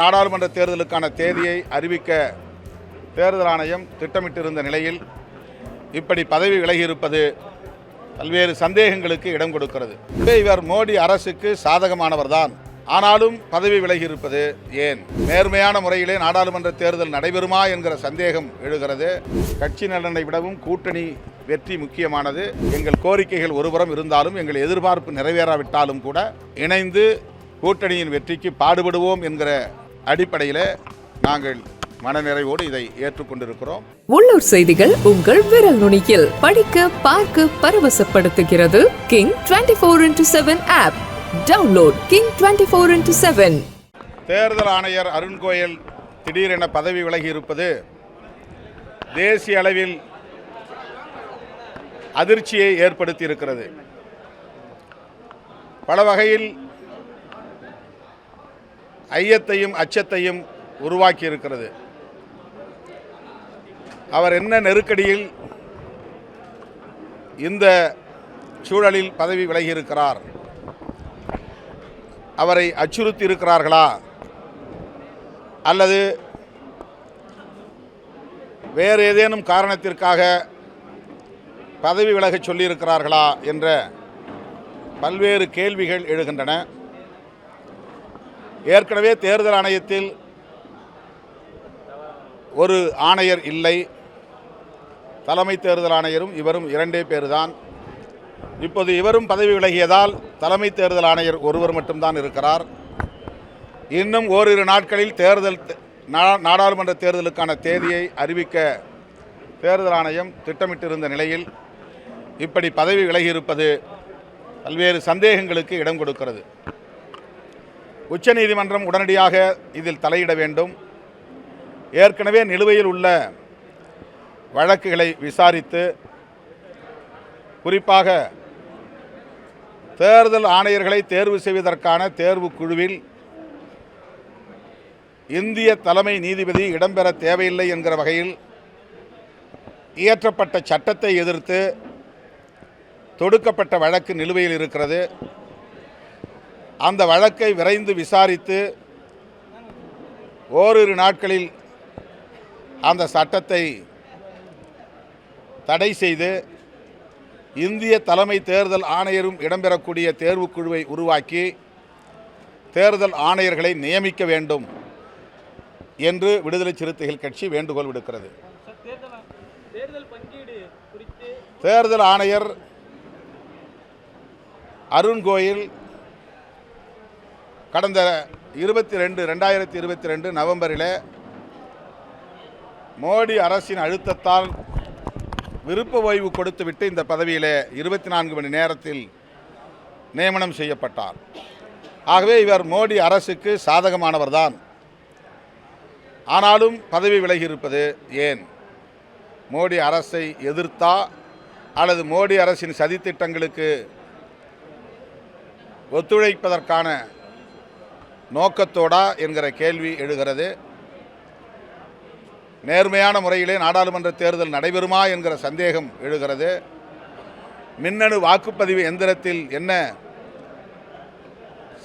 நாடாளுமன்ற தேர்தலுக்கான தேதியை அறிவிக்க தேர்தல் ஆணையம் திட்டமிட்டிருந்த நிலையில் இப்படி பதவி விலகியிருப்பது பல்வேறு சந்தேகங்களுக்கு இடம் கொடுக்கிறது. இவர் மோடி அரசுக்கு சாதகமானவர்தான் ஆனாலும் பதவி விலகியிருப்பது ஏன்? நேர்மையான முறையிலே நாடாளுமன்ற தேர்தல் நடைபெறுமா என்கிற சந்தேகம் எழுகிறது. கட்சி நலனை விடவும் கூட்டணி வெற்றி முக்கியமானது. எங்கள் கோரிக்கைகள் ஒருபுறம் இருந்தாலும் எங்கள் எதிர்பார்ப்பு நிறைவேறாவிட்டாலும் கூட இணைந்து கூட்டணியின் வெற்றிக்கு பாடுபடுவோம் என்கிற அடிப்படையில் நாங்கள் மனநிறைவோடு இதை ஏற்றுக்கொண்டிருக்கிறோம். உள்ளூர் செய்திகள் உங்கள் விரல் நுனியில் படிக்க பார்க்க பரவசப்படுத்துகிறது. King twenty four into seven app download King twenty four into seven தேர்தல் ஆணையர் அருண் கோயல் திடீரென பதவி விலகி இருப்பது தேசிய அளவில் அதிர்ச்சியை ஏற்படுத்தி இருக்கிறது. பல வகையில் ஐயத்தையும் அச்சத்தையும் உருவாக்கி இருக்கிறது அவர் என்ன நெருக்கடியில் இந்த சூழலில் பதவி விலகி இருக்கிறார் அவரை அச்சுறுத்தி இருக்கிறார்களா அல்லது வேறு ஏதேனும் காரணத்திற்காக பதவி விலகச் சொல்லியிருக்கிறார்களா? என்ற பல்வேறு கேள்விகள் எழுகின்றன. ஏற்கனவே தேர்தல் ஆணையத்தில் ஒரு ஆணையர் இல்லை. தலைமை தேர்தல் ஆணையரும் இவரும் இரண்டே பேர்தான். இப்போது இவரும் பதவி விலகியதால் தலைமை தேர்தல் ஆணையர் ஒருவர் மட்டும்தான் இருக்கிறார். இன்னும் ஓரிரு நாட்களில் தேர்தல் நா- நாடாளுமன்ற தேர்தலுக்கான தேதியை அறிவிக்க தேர்தல் ஆணையம் திட்டமிட்டிருந்த நிலையில் இப்படி பதவி விலகியிருப்பது பல்வேறு சந்தேகங்களுக்கு இடம் கொடுக்கிறது. உச்சநீதிமன்றம் உடனடியாக இதில் தலையிட வேண்டும். ஏற்கனவே நிலுவையில் உள்ள வழக்குகளை விசாரித்து குறிப்பாக தேர்தல் ஆணையர்களை தேர்வு செய்வதற்கான தேர்வு குழுவில் இந்திய தலைமை நீதிபதி இடம்பெற தேவையில்லை என்கிற வகையில் இயற்றப்பட்ட சட்டத்தை எதிர்த்து தொடுக்கப்பட்ட வழக்கு நிலுவையில் இருக்கிறது. அந்த வழக்கை விரைந்து விசாரித்து ஓரிரு நாட்களில் அந்த சட்டத்தை தடை செய்து இந்திய தலைமை தேர்தல் ஆணையரும் இடம்பெறக்கூடிய தேர்வுக்குழுவை உருவாக்கி தேர்தல் ஆணையர்களை நியமிக்க வேண்டும் என்று விடுதலை சிறுத்தைகள் கட்சி வேண்டுகோள் விடுக்கிறது. தேர்தல் தேர்தல் ஆணையர் அருண் கோயில் கடந்த இருபத்தி ரெண்டு ரெண்டாயிரத்தி இருபத்தி ரெண்டு நவம்பரில் மோடி அரசின் அழுத்தத்தால் விருப்ப ஓய்வு கொடுத்துவிட்டு இந்த பதவியில் இருபத்தி நான்கு மணி நேரத்தில் நியமனம் செய்யப்பட்டார். ஆகவே இவர் மோடி அரசுக்கு சாதகமானவர்தான் ஆனாலும் பதவி விலகியிருப்பது ஏன்? மோடி அரசை எதிர்த்தா அல்லது மோடி அரசின் சதித்திட்டங்களுக்கு ஒத்துழைப்பதற்கான நோக்கத்தோடா என்கிற கேள்வி எழுகிறது. நேர்மையான முறையிலே நாடாளுமன்ற தேர்தல் நடைபெறுமா என்கிற சந்தேகம் எழுகிறது. மின்னணு வாக்குப்பதிவு எந்திரத்தில் என்ன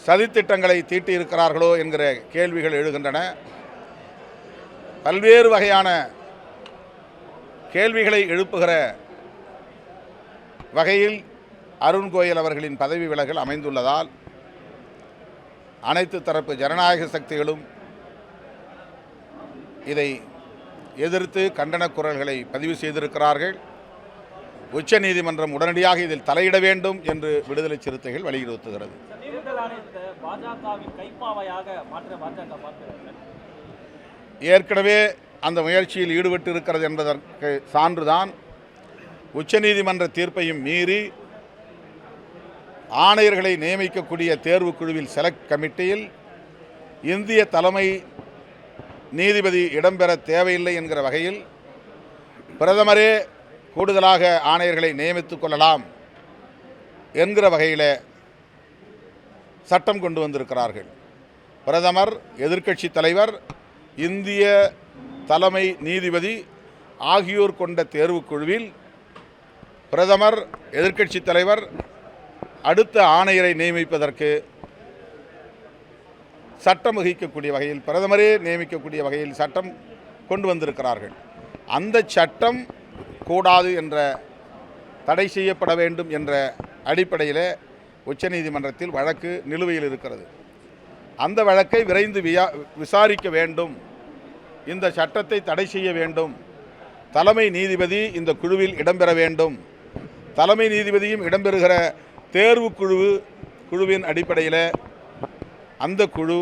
சதித்திட்டங்களை தீட்டியிருக்கிறார்களோ என்கிற கேள்விகள் எழுகின்றன. பல்வேறு வகையான கேள்விகளை எழுப்புகிற வகையில் அருண் கோயல் அவர்களின் பதவி விலகல் அமைந்துள்ளதால் அனைத்து தரப்பு ஜனநாயக சக்திகளும் இதை எதிர்த்து கண்டன குரல்களை பதிவு செய்திருக்கிறார்கள். உச்சநீதிமன்றம் உடனடியாக இதில் தலையிட வேண்டும் என்று விடுதலை சிறுத்தைகள் வலியுறுத்துகிறது. ஏற்கனவே அந்த முயற்சியில் ஈடுபட்டு இருக்கிறது என்பதற்கு சான்றுதான். உச்சநீதிமன்ற தீர்ப்பையும் மீறி ஆணையர்களை நியமிக்கக்கூடிய தேர்வுக்குழுவில் செலக்ட் கமிட்டியில் இந்திய தலைமை நீதிபதி இடம்பெற தேவையில்லை என்கிற வகையில் பிரதமரே கூடுதலாக ஆணையர்களை நியமித்துக் கொள்ளலாம் என்கிற வகையில் சட்டம் கொண்டு வந்திருக்கிறார்கள். பிரதமர் எதிர்க்கட்சி தலைவர் இந்திய தலைமை நீதிபதி ஆகியோர் கொண்ட தேர்வுக்குழுவில் பிரதமர் எதிர்க்கட்சி தலைவர் அடுத்த ஆணையரை நியமிப்பதற்கு சட்டம் வகிக்கக்கூடிய வகையில் பிரதமரே நியமிக்கக்கூடிய வகையில் சட்டம் கொண்டு வந்திருக்கிறார்கள். அந்த சட்டம் கூடாது என்ற தடை செய்யப்பட வேண்டும் என்ற அடிப்படையில் உச்சநீதிமன்றத்தில் வழக்கு நிலுவையில் இருக்கிறது. அந்த வழக்கை விரைந்து வியா விசாரிக்க வேண்டும். இந்த சட்டத்தை தடை செய்ய வேண்டும். தலைமை நீதிபதி இந்த குழுவில் இடம்பெற வேண்டும். தலைமை நீதிபதியும் இடம்பெறுகிற தேர்வு குழு குழுவின் அடிப்படையில் அந்த குழு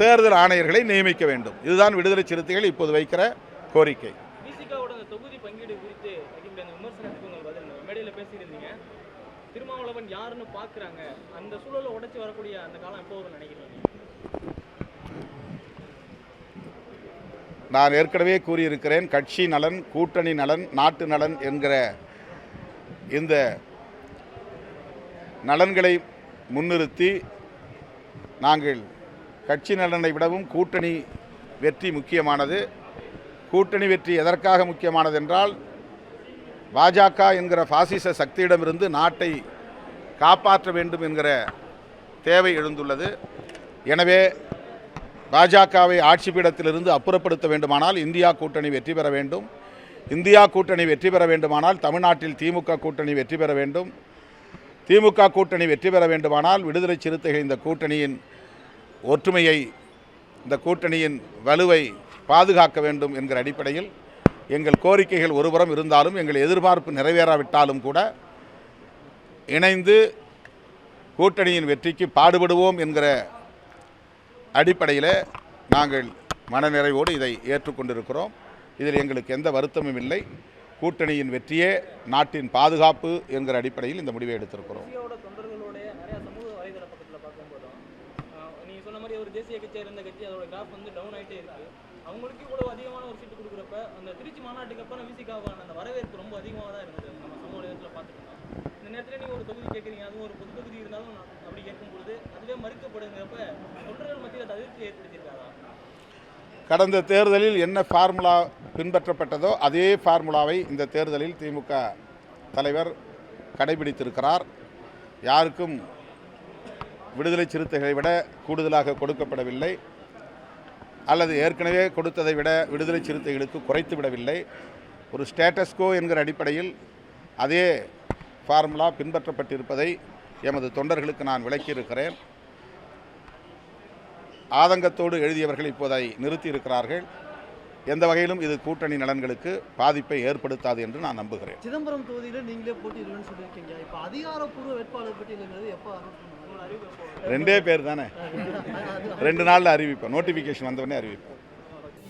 தேர்தல் ஆணையர்களை நியமிக்க வேண்டும். இதுதான் விடுதலை சிறுத்தைகள் இப்போது வைக்கிற கோரிக்கை. தொகுதி திருமாவளவன் யாருன்னு பார்க்குறாங்க அந்த சூழலை உடைச்சி வரக்கூடிய அந்த காலம் எப்போ வரும்னு நினைக்கிறீங்க? நான் ஏற்கனவே கூறியிருக்கிறேன் கட்சி நலன் கூட்டணி நலன் நாட்டு நலன் என்கிற இந்த நலன்களை முன்னிறுத்தி நாங்கள் கட்சி நலனை விடவும் கூட்டணி வெற்றி முக்கியமானது. கூட்டணி வெற்றி எதற்காக முக்கியமானது என்றால் பாஜக என்கிற பாசிச சக்தியிடமிருந்து நாட்டை காப்பாற்ற வேண்டும் என்கிற தேவை எழுந்துள்ளது. எனவே பாஜகவை ஆட்சி பீடத்திலிருந்து அப்புறப்படுத்த வேண்டுமானால் இந்தியா கூட்டணி வெற்றி பெற வேண்டும். இந்தியா கூட்டணி வெற்றி பெற வேண்டுமானால் தமிழ்நாட்டில் திமுக கூட்டணி வெற்றி பெற வேண்டும். திமுக கூட்டணி வெற்றி பெற வேண்டுமானால் விடுதலை சிறுத்தைகள் இந்த கூட்டணியின் ஒற்றுமையை இந்த கூட்டணியின் வலுவை பாதுகாக்க வேண்டும் என்கிற அடிப்படையில் எங்கள் கோரிக்கைகள் ஒருபுறம் இருந்தாலும் எங்கள் எதிர்பார்ப்பு நிறைவேறாவிட்டாலும் கூட இணைந்து கூட்டணியின் வெற்றிக்கு பாடுபடுவோம் என்கிற அடிப்படையில் நாங்கள் மனநிறைவோடு இதை ஏற்றுக்கொண்டிருக்கிறோம். இதில் எங்களுக்கு எந்த வருத்தமும் இல்லை. கூட்டணியின் வெற்றியே நாட்டின் பாதுகாப்பு என்கிற அடிப்படையில் இந்த முடிவை எடுத்திருக்கிறோம். நிறைய சமூக வலைதள பக்கத்தில் சொன்ன மாதிரி ஒரு தேசிய கட்சியாக இருந்த கட்சி வந்து டவுன் அவங்களுக்கு அதிகமான ஒரு சீட்டு கொடுக்குறப்ப அந்த திருச்சி அந்த வரவேற்பு ரொம்ப அதிகமாக தான் இருந்தது நம்ம சமூக இந்த நேரத்தில் ஒரு தொகுதி கேட்குறீங்க அதுவும் ஒரு இருந்தாலும் அப்படி அதுவே மறுக்கப்படுங்கிறப்ப தொண்டர்கள் மத்தியில் அதிர்ச்சி கடந்த தேர்தலில் என்ன ஃபார்முலா பின்பற்றப்பட்டதோ அதே ஃபார்முலாவை இந்த தேர்தலில் திமுக தலைவர் கடைபிடித்திருக்கிறார். யாருக்கும் விடுதலை சிறுத்தைகளை விட கூடுதலாக கொடுக்கப்படவில்லை. அல்லது ஏற்கனவே கொடுத்ததை விட விடுதலை சிறுத்தைகளுக்கு குறைத்து விடவில்லை. ஒரு ஸ்டேட்டஸ்கோ என்கிற அடிப்படையில் அதே ஃபார்முலா பின்பற்றப்பட்டிருப்பதை எமது தொண்டர்களுக்கு நான் விளக்கியிருக்கிறேன். ஆதங்கத்தோடு எழுதியவர்கள் இப்போதை நிறுத்தியிருக்கிறார்கள். எந்த வகையிலும் இது கூட்டணி நலன்களுக்கு பாதிப்பை ஏற்படுத்தாது என்று நான் நம்புகிறேன். சிதம்பரம் தொகுதியில நீங்களே போட்டியிடுவேன்னு சொல்லியிருக்கீங்க. இப்போ அதிகாரப்பூர்வ வேட்பாளர் பட்டியலுங்கிறது எப்போ அறிவிக்கணும் ரெண்டே பேர் தானே? ரெண்டு நாளில் அறிவிப்பேன் நோட்டிஃபிகேஷன் வந்தவொடனே அறிவிப்பேன்